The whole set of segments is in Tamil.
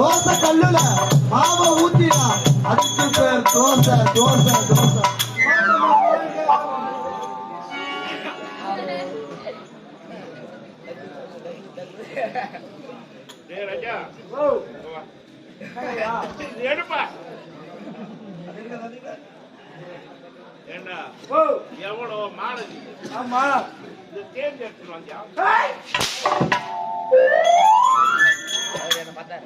தோசை கல்லுல மாவை ஊத்தினா அதுக்கு பேர் தோசை தோசை தோசை என்ன ராஜா இது எவ்வளவு மாலை ஆமா இது தேர்ந்து வந்தியா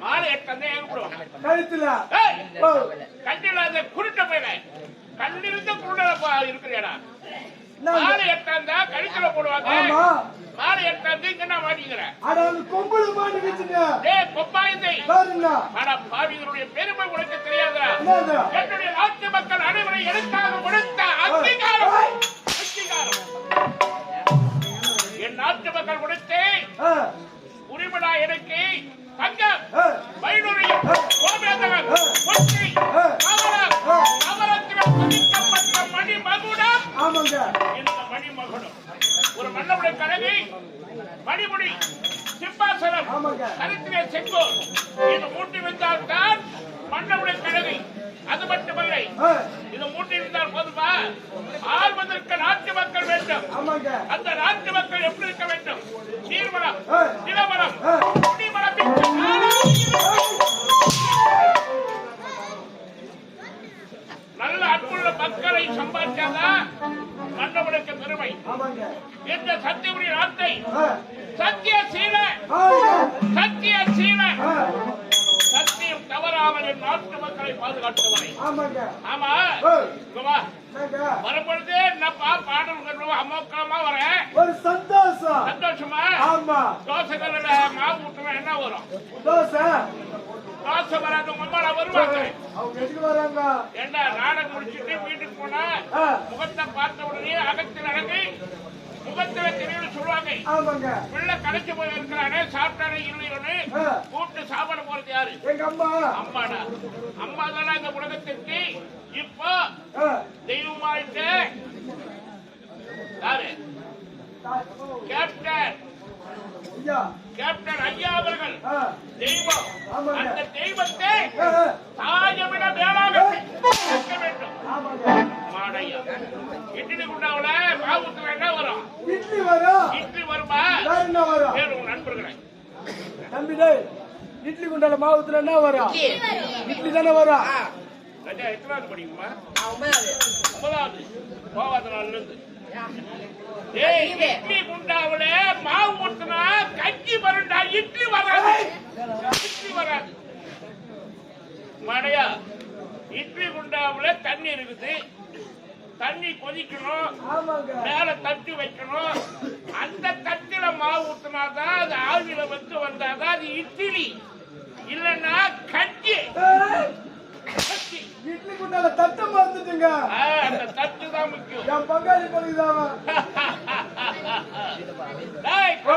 மாலை எடுத்து வந்தா எங்க போடுவாங்க கழுத்துல. குருட்ட கண்ணிருந்த இருக்கிறேடா. மாலை எடுத்தாந்தா கழுத்துல போடுவாங்க. ஆமா. மாலை இங்க நான் மாட்டிக்கிறேன் அட அந்த கொம்புல மாட்டி வச்சுங்க டேய் கொப்பாயத்தை. பாருங்க. ஆனா பாவிகளுடைய பெருமை உனக்கு தெரியாதா? என்னது? என்னுடைய நாட்டு மக்கள் அனைவரை எனக்காக கொடுத்த அங்கீகாரம். அங்கீகாரம். என் நாட்டு மக்கள் கொடுத்து உரிமடா எனக்கு. ஒரு மன்னவுடைய கழகி மணிமுடி சிம்பாசனம் ஆமாங்க. கருத்திலே செங்கோல். இது மூட்டி வைத்தால் தான் மன்னவுடைய கழகி அது மட்டுமல்ல இது மூட்டி இருந்தால் போதுமா? ஆள்வதற்கு நாட்டு மக்கள் வேண்டும். அந்த நாட்டு மக்கள் எப்படி இருக்க வேண்டும்? நீர்வளம் ஆ. நிலவளம் மக்களை பாதுகாத்தவரை ஆமாங்க. ஆமா? வரும்பொழுது என்னப்பா பாடல் அமோக்கமா வரேன் ஒரு சந்தோஷம். சந்தோஷமா? ஆமா. தோசை கல்லுல மாவு என்ன வரும்? தோசை. தோசை வராது உங்க வருவாங்க. அவங்க எதுக்கு வராங்க? ஏண்டா நாடகம் முடிச்சிட்டு வீட்டுக்கு போனா முகத்தை பார்த்த உடனே அகத்தில் அழகு முகத்துல தெரியும் சொல்லுவாங்க. ஆமாங்க. பிள்ளை போய் இருக்கிறானே சாப்பிட்டானே இல்லையோன்னு ஆ, கூப்பிட்டு சாப்பாடு போறது யாரு? எங்க அம்மா. அம்மாடா. அம்மா தானே இந்த உலகத்திற்கு? இப்போ தெய்வமாயிட்டு. யாரு? கேப்டன். கேப்டன் ஐயா அவர்கள். தெய்வம். அந்த தெய்வத்தை தாயமிட மேலாக வேண்டும். மாடையா இட்லி குண்டாவுல மாவுக்கு என்ன வரும் இட்லி வரும் இட்லி வருமா வேற என்ன வரும் வேறு உங்க நண்பர்களை தம்பி இட்லி குண்டால மாவுத்துல என்ன வரும்? இட்லி. தானே வரும்? எத்தனாவது படிக்குமா ஒன்பதாவது. போவாத நாள்ல இருந்து ஏய் இட்லி குண்டாவுல மாவு ஊத்துனா கஞ்சி வரும்டா. இட்லி வராது. இட்லி வராது. மடையா இட்லி குண்டாவுல தண்ணி இருக்குது. தண்ணி கொதிக்கணும். ஆமாங்க. மேல தட்டி வைக்கணும். அந்த தட்டில மாவு ஊத்தினாதான் அது ஆவியில வந்து வந்தாதான் அது இட்லி. இல்லன்னா கஞ்சி. ஏய், கஞ்சி. இட்லி குண்டால தட்டை மறந்துட்டுங்க. அந்த தட்டு தான் முக்கியம். என் பங்காளி கொலை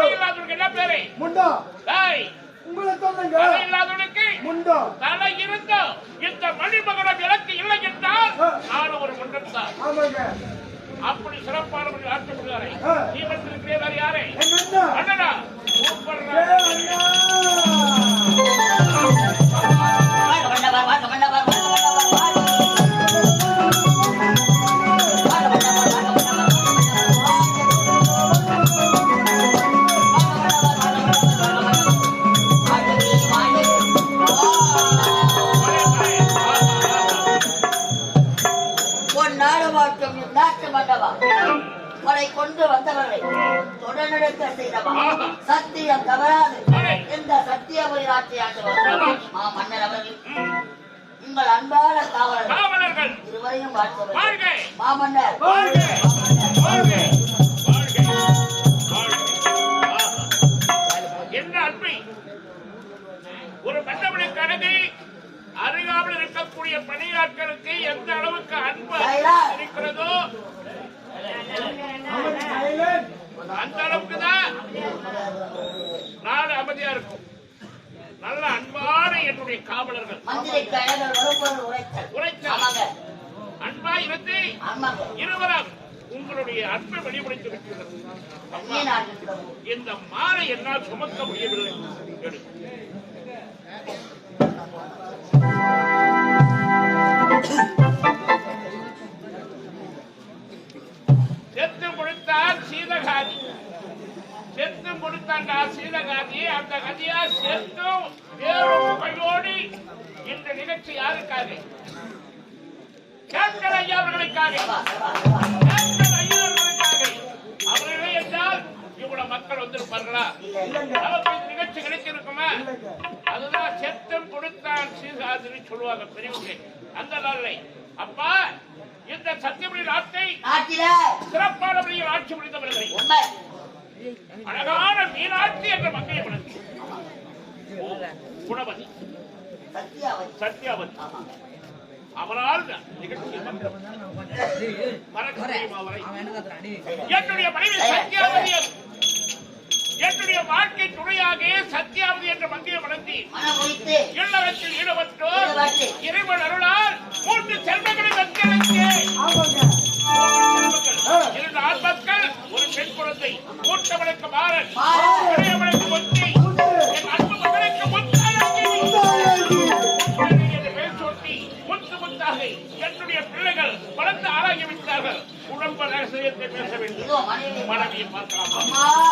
இல்லாதவனுக்கு என்ன பேரு? முண்டா. டேய் உங்களை சொல்லுங்க. இல்லாதவனுக்கு முண்டா. தலை இருந்தோ இந்த மணிமகனம் எனக்கு இல்லை என்றால் நான் ஒரு முண்டன் தான் ஆமாங்க. அப்படி சிறப்பானவர்கள் ஆட்சி முடியாரை ஆ. நீ வந்திருக்கிறே வேற யாரே? அண்ணனா. ஏ மண்டபம். உங்களை கொண்டு வந்தவர்களை தொடர்நடக்க செய்தவா? சத்தியம் தவறாது இந்த சத்தியபுரி நாட்டை ஆண்டுவார் மா மன்னர் அவர்கள். உங்கள் அன்பான காவலர்கள். காவலர்கள். இருவரையும் வாழ்த்தவர் வாழ்க. மாமன்னர் வாழ்க. வாழ்க. வாழ்க. வாழ்க. ஆஹா. என்ன அன்பை? ஒரு கணக்கு அருகாமல் இருக்கக்கூடிய பணியாட்களுக்கு எந்த அளவுக்கு அன்பு இருக்கிறதோ அந்த அளவுக்கு தான் நாடு அமைதியா இருக்கும். நல்ல அன்பான என்னுடைய காவலர்கள். ஆமாங்க. அன்பா இருந்து இருவரும் உங்களுடைய அன்பை வெளிப்படுத்தி பிரபு இந்த மாலை என்னால் சுமக்க முடியவில்லை. எடு. செத்து கொடுத்தார் சீதகாதி செத்து கொடுத்தாண்டா சீதகாதி அந்த கதியா செத்தும் வேறும் கையோடி இந்த நிகழ்ச்சி யாருக்காக? கேப்டன் ஐயா அவர்களுக்காக. சபா சபா சபா கேப்டன் ஐயா அவர்களுக்காக. அவர்களே என்றால் இவ்வளவு மக்கள் வந்திருப்பார்களா? நமக்கு இந்த நிகழ்ச்சி கிடைச்சிருக்குமா? அதுதான் செத்தம் கொடுத்தான் சீதாதிரி சொல்லுவாங்க பெரியவங்க. அந்த நாளை அப்பா இந்த சத்தியமணி நாட்டை நாட்டில சிறப்பான முறையில் ஆட்சி புரிந்தவர்களை உண்மை. அழகான மீனாட்சி என்ற மங்கையை மணந்து குணவதி. சத்யாவதி. அவரால் நிகழ்ச்சி மறக்க முடியுமா அவரை சரி. என்னுடைய மனைவி சத்யாவதி என்னுடைய துணையாக சத்யாவதி என்ற மனம் முடித்து இல்லறத்தில் ஈடுபட்டோர் ஈடுபட்டு. இறைவன் அருளால் மூன்று செல்வங்களை ஆமாங்க. இரண்டு ஆண் மக்கள் ஒரு பெண் குழந்தை. மூத்தவனுக்கு மாறன். என் அன்பு மகனுக்கு முத்து முத்தாக என்னுடைய பிள்ளைகள் வளர்ந்து ஆராய்ச்சி விட்டார்கள். குடும்ப ரகசியத்தை பேச வேண்டும். மனைவியை பார்க்கலாம்.